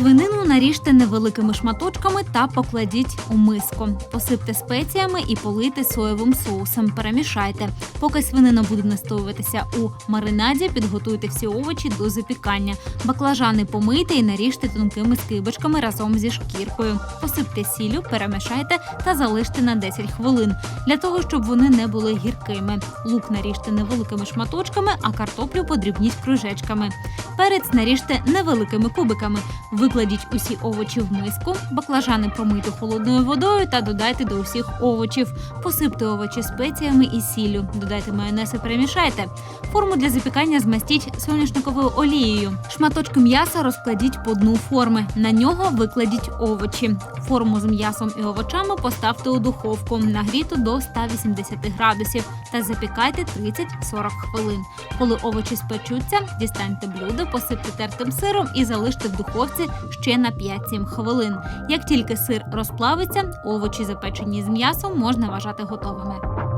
Свинину наріжте невеликими шматочками та покладіть у миску. Посипте спеціями і полийте соєвим соусом. Перемішайте. Поки свинина буде настоюватися у маринаді, підготуйте всі овочі до запікання. Баклажани помийте і наріжте тонкими скибочками разом зі шкіркою. Посипте сіллю, перемішайте та залиште на 10 хвилин для того, щоб вони не були гіркими. Лук наріжте невеликими шматочками, а картоплю подрібніть кружечками. Перець наріжте невеликими кубиками. Викладіть усі овочі в миску, баклажани промийте холодною водою та додайте до усіх овочів. Посипте овочі спеціями і сіллю. Додайте майонез і перемішайте. Форму для запікання змастіть соняшниковою олією. Шматочки м'яса розкладіть по дну форми. На нього викладіть овочі. Форму з м'ясом і овочами поставте у духовку, нагріту до 180 градусів та запікайте 30-40 хвилин. Коли овочі спечуться, дістаньте блюдо, посипте тертим сиром і залиште в духовці ще на 5-7 хвилин. Як тільки сир розплавиться, овочі запечені з м'ясом можна вважати готовими.